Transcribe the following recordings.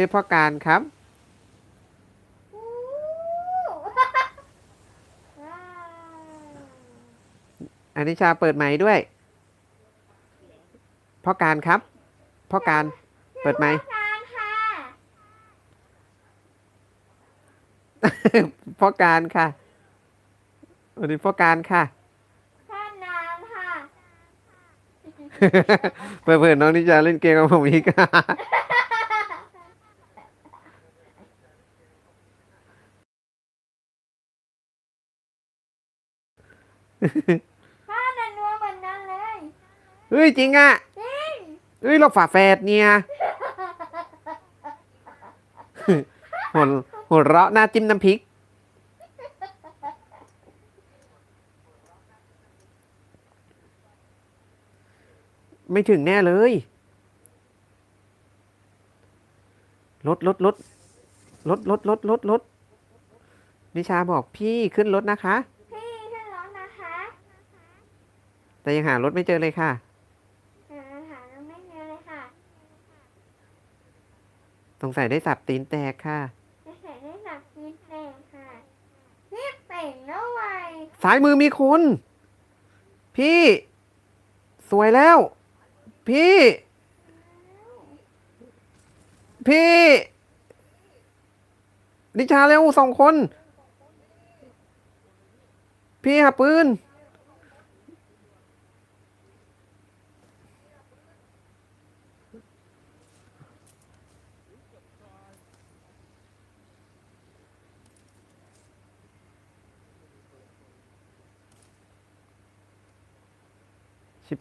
ชื่อพ่อการครับอู้ว้าวอนิชาเปิดไมค์ด้วย พ่อการครับ พ่อการ เปิดไมค์การค่ะพ่อการค่ะสวัสดีพ่อการค่ะท่านน้ำค่ะเปิดเปิดน้องนิชาเล่นเกมกับผมอีก ท่านนันนัวเหมือนกันเลยเฮ้ยจริงอะจริงเฮ้ยเราฝาแฝดเนี่ยหัวหัวเราะหน้าจิ้มน้ำพริก ไม่ถึงแน่เลยรถรถรถรถรถรถรถรถนิชาบอกพี่ขึ้นรถนะคะ พี่ขึ้นรถนะคะ แต่ยังหารถไม่เจอเลยค่ะ หาอาหารเราไม่เจอเลยค่ะสงสัยได้สับตีนแตกค่ะ จะใส่ได้สับกินเองค่ะรีบเป่งแล้วไวสายมือมีคุณพี่ สวยแล้ว พี่ พี่นิชาเร็วสองคน พี่หาปืน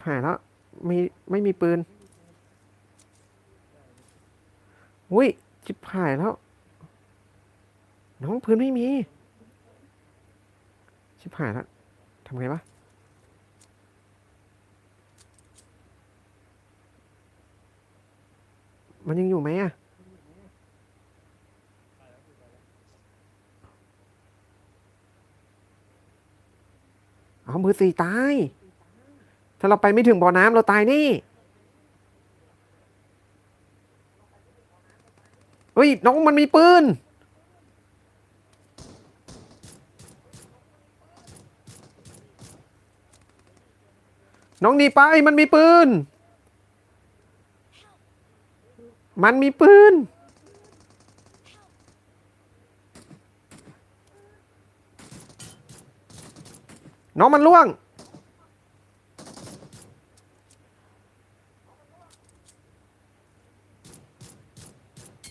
หายแล้วมีไม่มีปืนอุ้ยชิบหายแล้ว น้องปืนไม่มี ชิบหายแล้วทำไงวะมันยังอยู่ไหมอะเอามือสี่ตาย ถ้าเราไปไม่ถึงบ่อน้ำเราตายนี่เฮ้ยน้องมันมีปืนน้องหนีไปมันมีปืน มันมีปืน น้องมันล่วง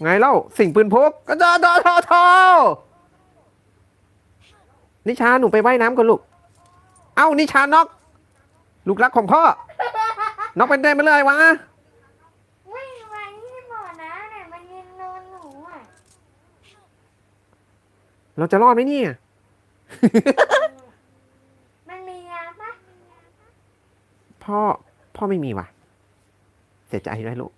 ไงเล่าสิ่งปืนพกกระจาทอทอทอนิชาหนูไปไว่ายน้ำก่อนลูก เอ้านิชานอกลูกรักของพ่อนอกเป็นได้ไม่เลยวะวิ่งมาที่บ่อน้ำเนี่ยมันยิงโดนหนูอะเราจะรอดไหมเนี่ย มันมียาปะพ่อพ่อไม่มีว่ะ เสียใจด้วยลูก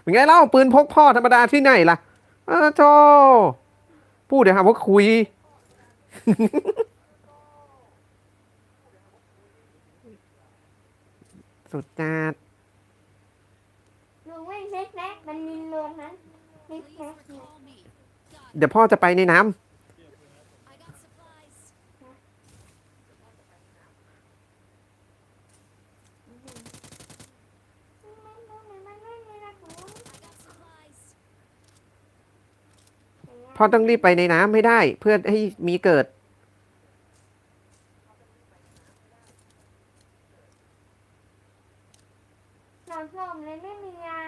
เป็นไงเล่าปืนพกพ่อธรรมดาที่ไหนล่ะอ้าวโธ่พูดเดี๋ยวหาว่าคุย สุดจัดหนูวิ่งเล็กๆมันยิงโดนนั้นเล็กๆเนี่ยเดี๋ยวพ่อจะไปในน้ำ I got supplies. มันไม่มีนะหนู I got supplies. พ่อต้องรีบไปในน้ำให้ได้ เพื่อให้มีเกิดหนอนส้มเลยไม่มียา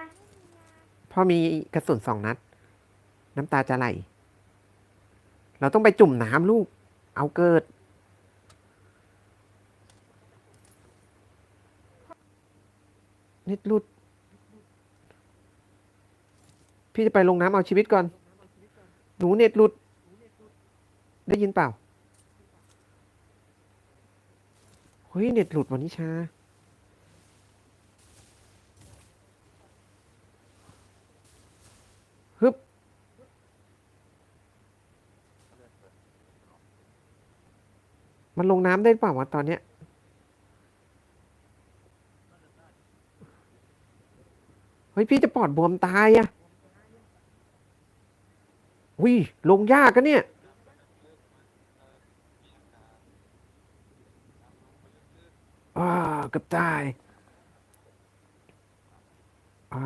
พ่อมีกระสุนสองนัด น้ำตาจะไหล เราต้องไปจุ่มน้ำลูก เอาเกิดเน็ตหลุด พี่จะไปลงน้ำเอาชีวิตก่อน หนูเน็ตหลุด ได้ยินเปล่า เฮ้ย เน็ตหลุดวันนิชา ฮึบ มันลงน้ำได้เปล่าวะตอนเนี้ยเฮ้ย พี่จะปอดบวมตายอะอุ้ ยลงยากกันเนี่ยอ่าเกับตาย อ่า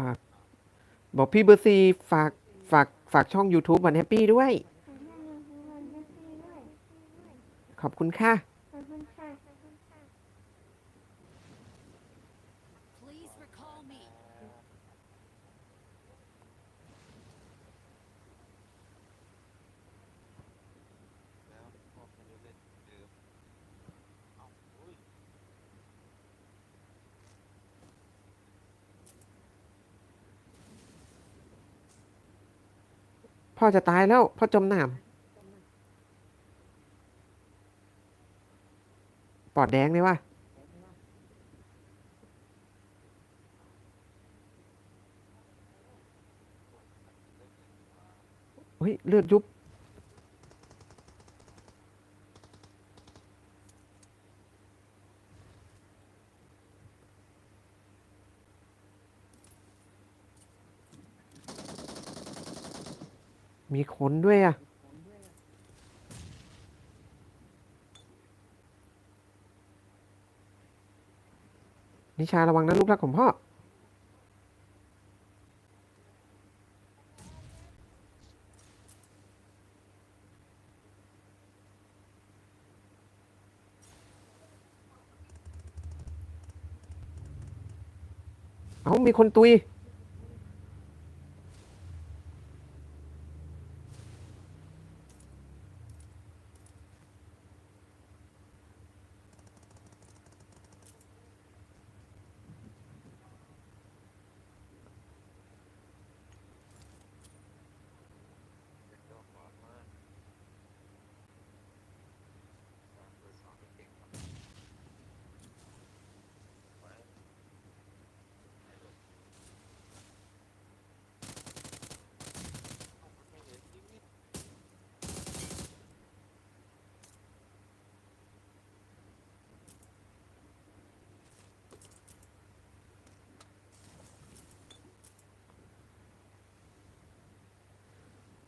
บอกพี่เบอร์ซีฝาก ฝาก ฝากช่อง YouTube วันแฮปปี้ด้วย ขอให้หนูทุกคนแฮปปี้ด้วยขอบคุณค่ะ ขอบคุณค่ะ Please recall me. พ่อจะตายแล้ว พ่อจมน้ำปอดแดงเลยว่ะเฮ้ย เลือดยุบ มีคนด้วยอะ นิชาระวังนะลูกรักของพ่อ เอามีคนตุย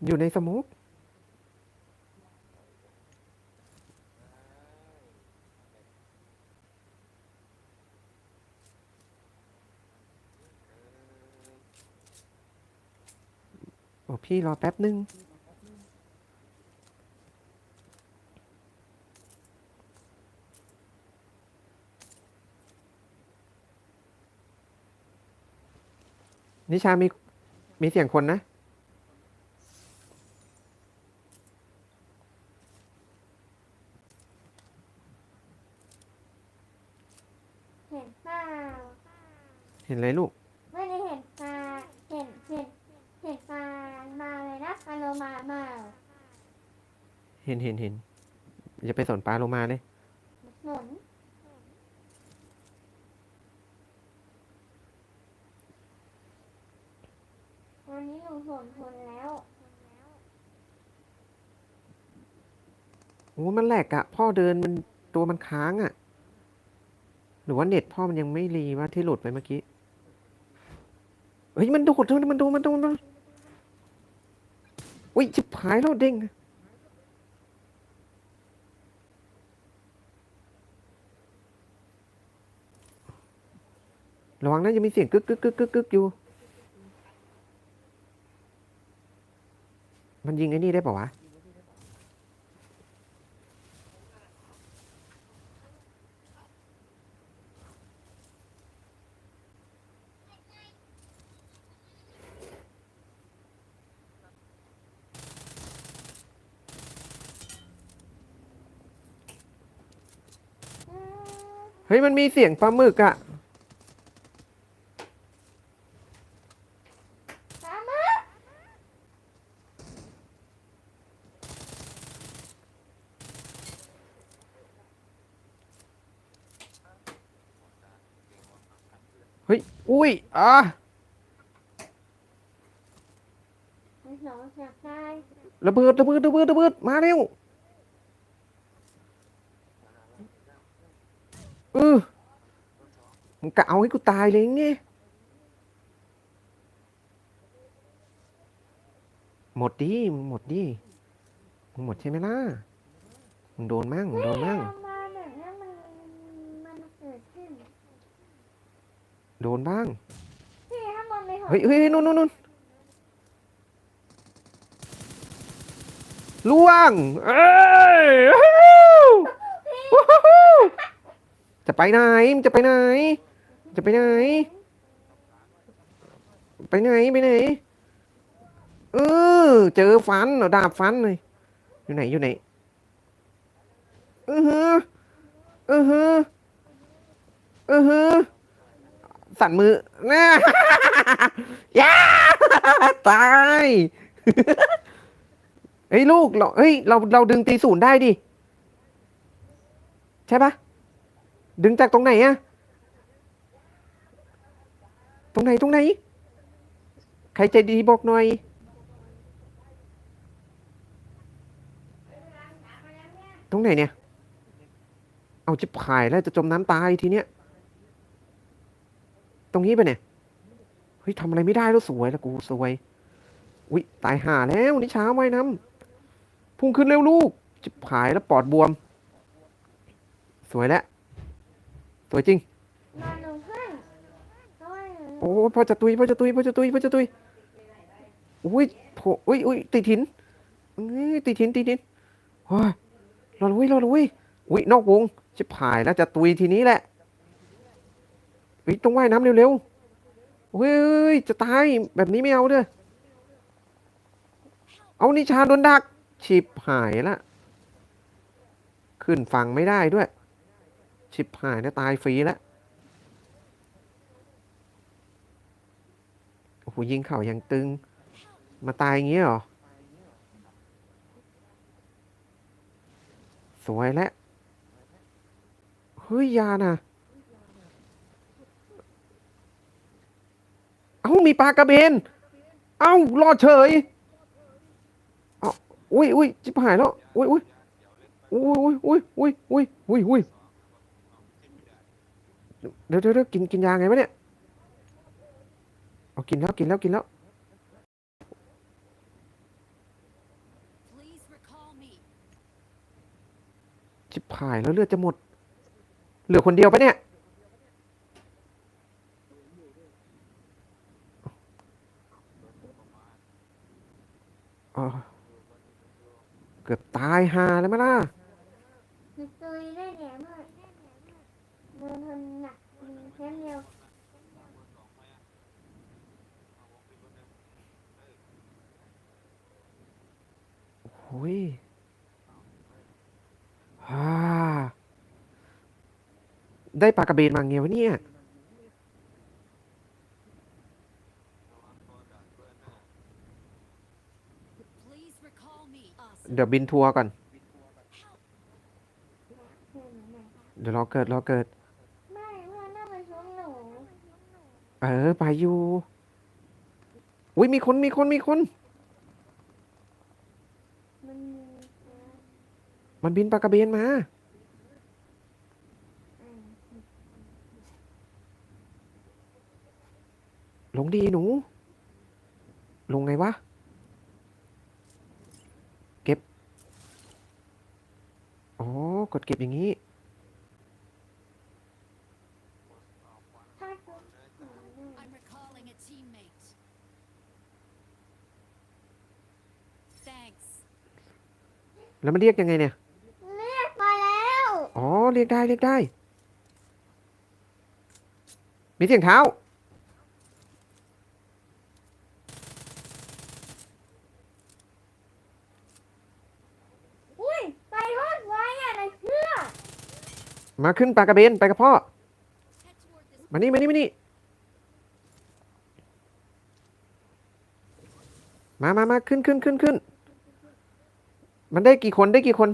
อยู่ในสมุกโอ้พี่รอแป๊บนึง นิชามีมีเสียงคนนะ เห็นเปล่า เห็ นอะไรลูก ไม่ได้เห็นปลาเห็นเห็นเห็นปลามาเลยนะปลาโลมามาเห็นเห็นเห็นอย่าไปสนปลาโลมาเลยหนุนวันนี้หนูสนทนแล้วโอ้มันแหลกอะพ่อเดินมันตัวมันค้างอะหรือว่าเน็ตพ่อมันยังไม่รีว่าที่หลุดไปเมื่อกี้ เฮ้ยมันโดดมันมันโดดมันโดดมันโอุ้ยชิบหายแล้วเด้งระวังนะยังมีเสียงกึกกึกกึกกึกกึกอยู่ มันยิงไอ้นี่ได้ป่าวะ เฮ้ยมันมีเสียงปลาหมึกอะปลาหมึกเฮ้ย อุ้ย อะหนูอยากได้ระเบิดระเบิดระเบิดระเบิดมาเร็ว กะเอาให้กูตายเลยไงหมดดิหมดดิหมดใช่ไหมล่ะมึงโดนมั่งโดนมั่งบ้มัโดนบ้างเฮ้ยเฮ้ยนู่นนู่นนู่นล่วงเอ้ยจะไปไหนจะไปไหน จะไปไหน ไปไหนไปไหน เออ เจอฟันเอาดาบฟันเลย อยู่ไหนอยู่ไหนเออฮือเออฮือเออฮือสั่นมือน่ยาตายเฮ้ยลูกเราเฮ้ยเราเราดึงตีศูนย์ได้ดิ ใช่ปะดึงจากตรงไหนอะ รงไหนตรงไหน ใครใจดีบอกหน่อย ตรงไหนเนี่ย เอาจิบหายแล้วจะจมน้ำตายทีเนี้ย ตรงนี้ปะเนี่ย เฮ้ยทำอะไรไม่ได้แล้วสวยแล้วกูสวย อุ๊ยตายห่าแล้วนิชาว่ายน้ำพุ่งขึ้นเร็วลูกจิบหายแล้วปอดบวม สวยแล้ว สวยจริง โอ้พ่อจะตุยพ่อจะตุยพ่อจะตุยพ่อจะตุยอุ้ยโถอุ้ยอุ้ยติดหินอุ้ยติดหินติดหินโอ้ยรอดเว้ยรอดเว้ยอุ้ยนอกวงชิบหายแล้วจะตุยทีนี้แหละเฮ้ยต้องว่ายน้ำเร็วๆเฮ้ยจะตายแบบนี้ไม่เอาเด้อเอานิชาโดนดักชิบหายละขึ้นฝั่งไม่ได้ด้วย ชิบหายแล้วตายฟรีแล้ว โอ้โหยิงเข่ายังตึง มาตายอย่างเงี้ยหรอ สวยแล้วเฮ้ย ยานะเอ้า มีปลากระเบน เอ้า รอดเฉยเอ้าอุ้ยอุ้ยจิบหายแล้ว อุ้ยอุ้ยอุ้ยอุ้ยอุ้ยอุ้ยอุ้ยอุ้ยเดี๋ยเดี๋ยวเดี๋ยวกินกินยาไงวะเนี่ย เอากินแล้วกินแล้วกินแล้ว Please recall me. ชิบหายแล้วเลือดจะหมด เหลือคนเดียวปะเนี่ย อ๋อ เกือบตายหาเลยมั้ยล่ะหนูตุยได้แหลมเลยโดนทนหนักมีแค่เดียว หุยฮ่าได้ปลากระเบนมาไงวะเนี่ย Please recall me. Us. เดี๋ยวบินทัวร์ก่อนเห็นไหมเดี๋ยวรอเกิดรอเกิด ไม่เพื่อนน่าเป็นชุดหนู เออ ไปอยู่ อุ้ยมีคนมีคนมีคนมัน มันบินปลากระเบนมาอืมลงดีหนู ลงไงวะ เก็บ อ๋อ กดเก็บอย่างนี้ถ้ากู I'm recalling a teammate. Thanks. แล้วมันเรียกยังไงเนี่ย เรียกมาแล้ว อ๋อ เรียกได้เรียกได้ มีเสียงเท้า อุ้ยไปรอดไว้อะในเสื้อมาขึ้นปลากระเบนไปกับพ่อ Head toward this มานี่มานี่มานี่ มามามาขึ้นขึ้นขึ้นขึ้น มันได้กี่คนได้กี่คน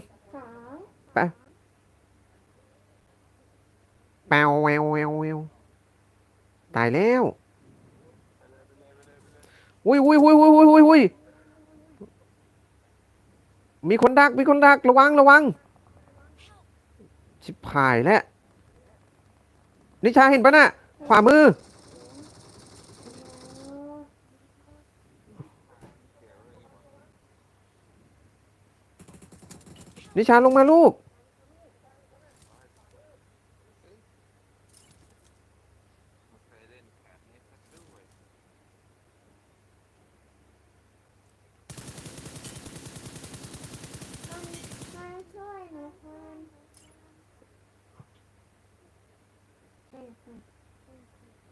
แปวแววแววแววตายแล้วอุ้ยอุ้ยอุ้ยอุ้ยอุ้ยอุ้ยอุ้ยมีคนดัก มีคนดัก ระวัง ระวัง ชิบหายแล้ว นิชาเห็นปะน่ะ ขวามือ นิชาลงมาลูก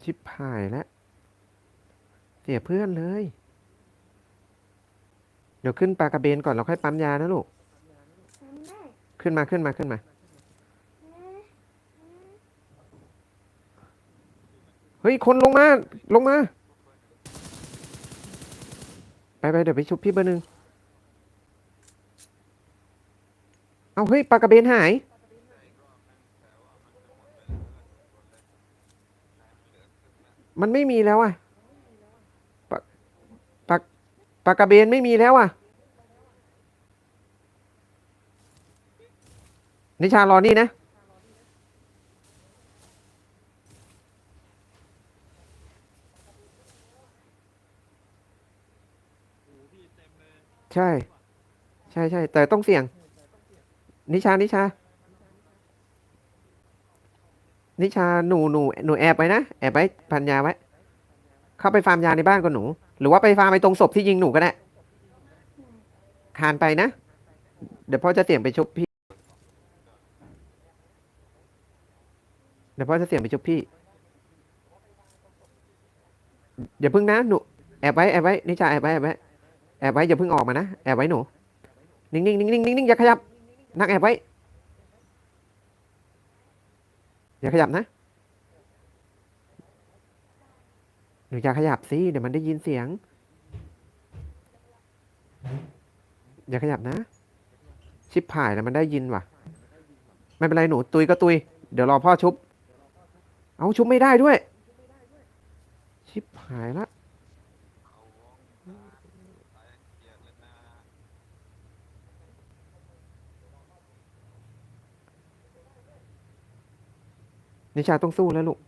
ชิบหายแล้วเสียเพื่อนเลย เดี๋ยวขึ้นปลากระเบนก่อนแล้วค่อยปั๊มยานะลูก ขึ้นมาขึ้นมาขึ้นมา เฮ้ย คนลงมา ลงมา ไปไปเดี๋ยวไปชุบพี่เบอร์หนึ่งเอาเฮ้ยปลากระเบนหาย มันไม่มีแล้วอะปลาปลาปากระเบนไม่มีแล้วอะนิชารอนี่นะ ใช่ ใช่ใช่แต่ต้องเสี่ยง นิชา นิชา นิชาหนูหนูหนูแอบไว้นะแอบไว้พันยาไว้ เข้าไปฟาร์มยาในบ้านกับหนู หรือว่าไปฟาร์มไปตรงศพที่ยิงหนูก็ได้คานไปนะ เดี๋ยวพ่อจะเสี่ยงไปชุบพี่ เดี๋ยวพ่อจะเสี่ยงไปชุบพี่อย่าพึ่งนะหนูแอบไว้แอบไว้นิชาแอบไว้แอบไว้แอบไว้อย่าพิ่งออกมานะแอบไว้หนู นิ่งๆนิ่งๆนิ่งๆนิ่งๆอย่าขยับ นั่งแอบไว้ อย่าขยับนะ หนูอย่าขยับสิ เดี๋ยวมันได้ยินเสียง อย่าขยับนะ ชิบหายแล้วมันได้ยินว่ะ ไม่เป็นไรหนู ตุยก็ตุย เดี๋ยวรอพ่อชุบ เอาชุบไม่ได้ด้วย ชิบหายละ นิชาต้องสู้แล้วลูก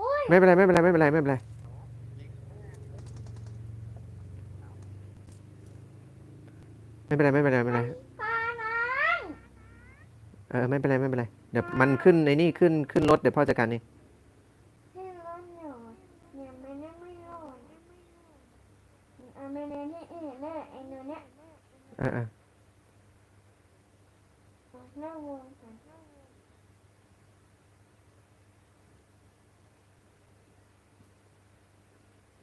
อุ้ยไม่เป็นไรไม่เป็นไรไม่เป็นไรไม่เป็นไร ไม่เป็นไรไม่เป็นไรไม่เป็นไรปลาน้เออไม่เป็นไรไม่เป็นไร เดี๋ยวมันขึ้นในนี่ขึ้นขึ้นรถเดี๋ยวพ่อจัดการเองำที่ร้อนอยู่ยังไม่ได้ไม่ร้อนเอาไปเรียนที่อื่นเลยไอ้หนูเนี่ย เออเออ ออกนอกวงกัน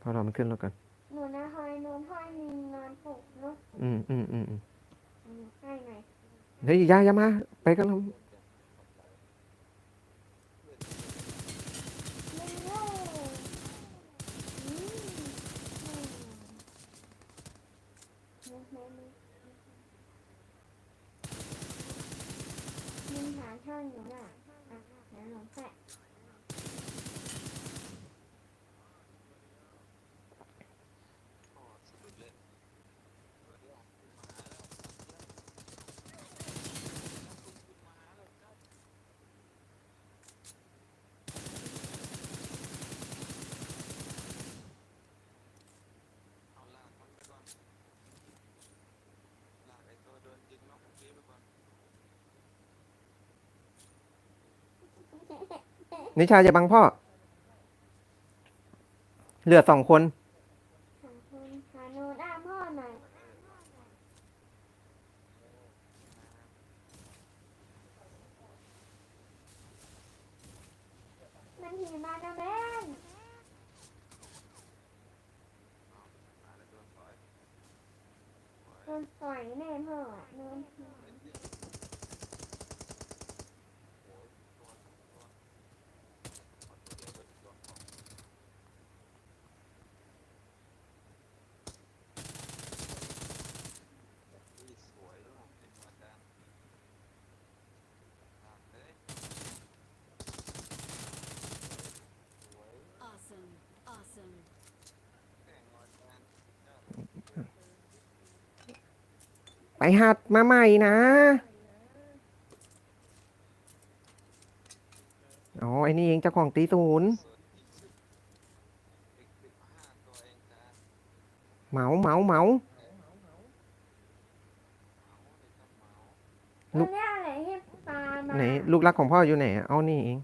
พอรอมัน ขึ้นรถก่อนหนูนะคอยหนูพ่อมีนอนปลุกเนาะอืมอืมอืมอืมอืมให้หน่อยเฮ้ยอยาอยามา ไปกันเราไม่รู้อืมอืมอืมอืมอืมหาช่องอยู่น่ะอะเดี๋ยวหนูแปะ นิชาอย่าบังพ่อ เหลือสองคนหาคนหาหนูด้ามพ่อหน่อยมันหิมาดาแมนโดนต่อยแน่พ่ออะโดนต่อยๆ Awesome. Awesome. ไปหัดมาใหม่นะ อ๋อ ไอ้นี่เองเจ้าของตีศูนย์มเหมาเหมาเหมาลูลูกกเนี่ยอะไรที่ปลามาไหนลูกรักของพ่ออยู่ไหนอะเอานี่เอง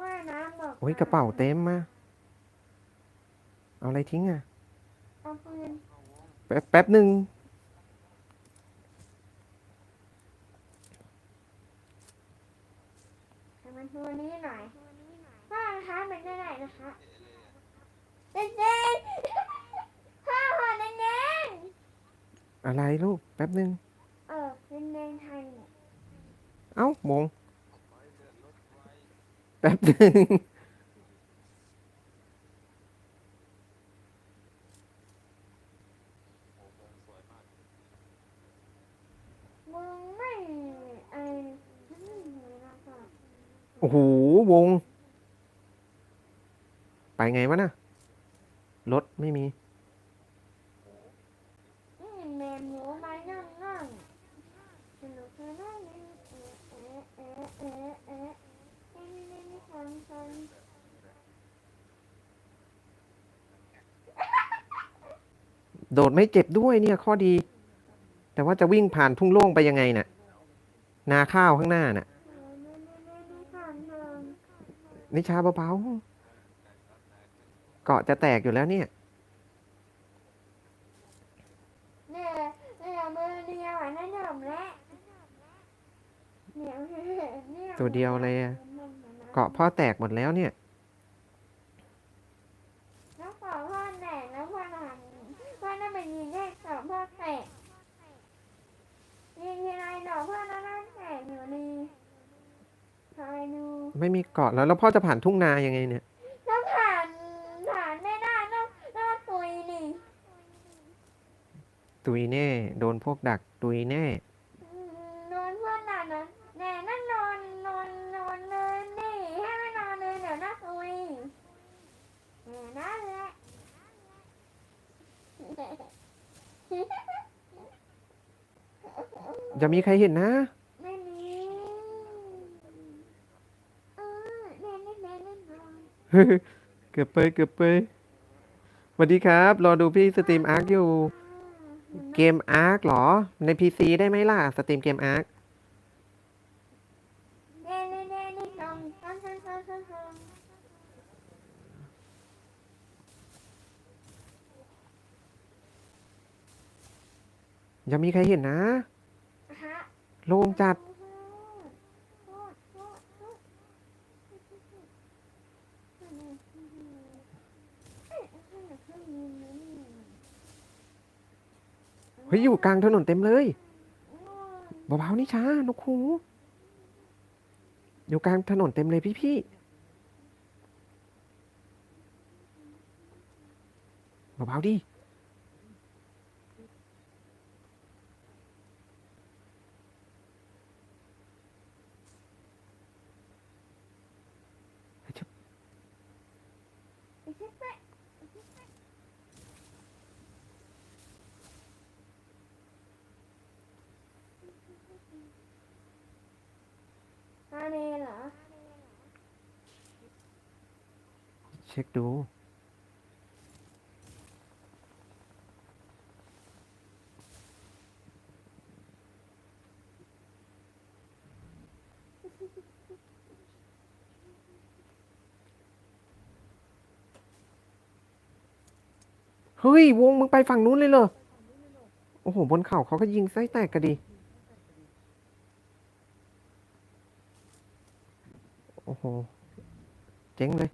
ว่ายน้ำบอกโอ้ยกระเป๋าเต็มมาเอาอะไรทิ้งอะเอาปืน แป๊บแป๊บหนึ่งให้มันตัวนี้หน่อยพ่อคะมันได้ไหนนะคะเด็กๆพ่อขอแดงอะไรลูก แป๊บหนึ่งๆเออเป็นแดงไทยเนี่ยเอ้าวงแป๊บหนึ่ง มึงไม่ไอ้ไม่รู้นะคะ โอ้โหวง ไปไงวะน่ะรถไม่มีนี่แมนหมูม้นั่งนั่งสนุกสนานเอ๊ะเอ๊ะเอ๊ะเอ๊ะเอ๊ะนี่นี่นี่ฟังฟังโดดไม่เจ็บด้วยเนี่ยข้อดี แต่ว่าจะวิ่งผ่านทุ่งโล่งไปยังไงน่ะ นาข้าวข้างหน้าน่ะ เออนี่นี่นี่นี่ฟังฟัง นิชาเบาๆเกาะจะแตกอยู่แล้วเนี่ยเนี่ยเนี่ยมือเดียวอะนั่นหนมแล้วเนี่ยเนี่ยตัวเดียวเลยอะเกาะพ่อแตกหมดแล้วเนี่ย แล้วขอพ่อแตกแล้วพ่อหันพ่อน่าไปยิงแยกสองพ่อแตกยิงทีไรหนอพ่อน่าน่าแตกอยู่ดีคอยดู ไม่มีเกาะแล้วแล้วพ่อจะผ่านทุ่งนายังไงเนี่ย ต้องผ่านผ่านไม่ได้ต้องต้องตุยนี่ตุยแน่ โดนพวกดักตุยแน่ อืมนอนพ่อหนานะแน่นั่นนอนนอนนอนเลยนี่ให้ไม่นอนเลยเดี๋ยวน่าตุยแน่นั่นแหละจะมีใครเห็นนะ ไม่มีเออแน่แน่แน่แน่นอน เกือบไปเกือบไปสวัสดีครับ รอดูพี่สตรีมอาร์คอยู่ เกมอาร์คหรอ ใน PC ได้ไหมล่ะ สตรีมเกมอาร์คแน่แน่แน่นี่ตรงตรงตรงตรงตรงตรงยังมีใครเห็นนะฮะโล่งจัด เฮ้ยอยู่กลางถนนเต็มเลยเบาๆนี่ช้านกคูอยู่กลางถนนเต็มเลยพี่ๆเบาๆดิ อะไรเหรอ เช็คดูเฮ้ยวงมึงไปฝั่งนู้นเลยเหรอ โอ้โห บนเขาเขาก็ยิงไส้แตกกันดี โอ้โห เจ๋งเลย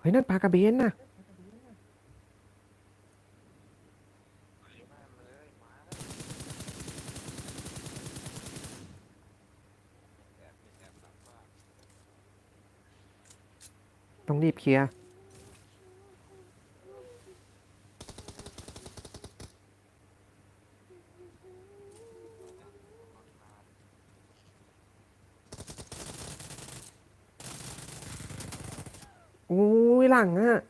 เฮ้ยนั่นปลากระเบนน่ะต้องรีบเคลียร์อุ้ย หลังอะ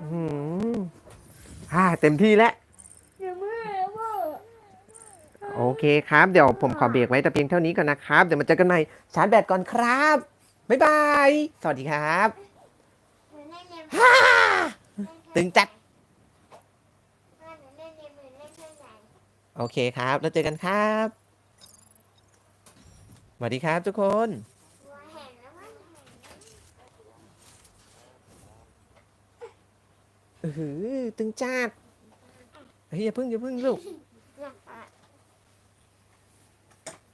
อืมอ่า เต็มที่แล้วเดี๋ยวมือแล้วพ่อโอเคครับ เดี๋ยวผมขอเบรกไว้แต่เพียงเท่านี้ก่อนนะครับ เดี๋ยวมาเจอกันใหม่ ชาร์จแบตก่อนครับ บ๊ายบาย สวัสดีครับหนูเล่นเกมฮ่าตึงจัดพ่อหนูเล่นเกมมือเล่นเครื่องใหญ่โอเคครับ แล้วเจอกันครับ สวัสดีครับทุกคน หัวแห่งแล้วว่าแห่ง อือหือตึงจัดเฮ้ยอย่าพึ่งอย่าพึ่งลูกหลักอะ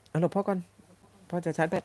เอาหลบพ่อก่อน พ่อจะชาร์จแบต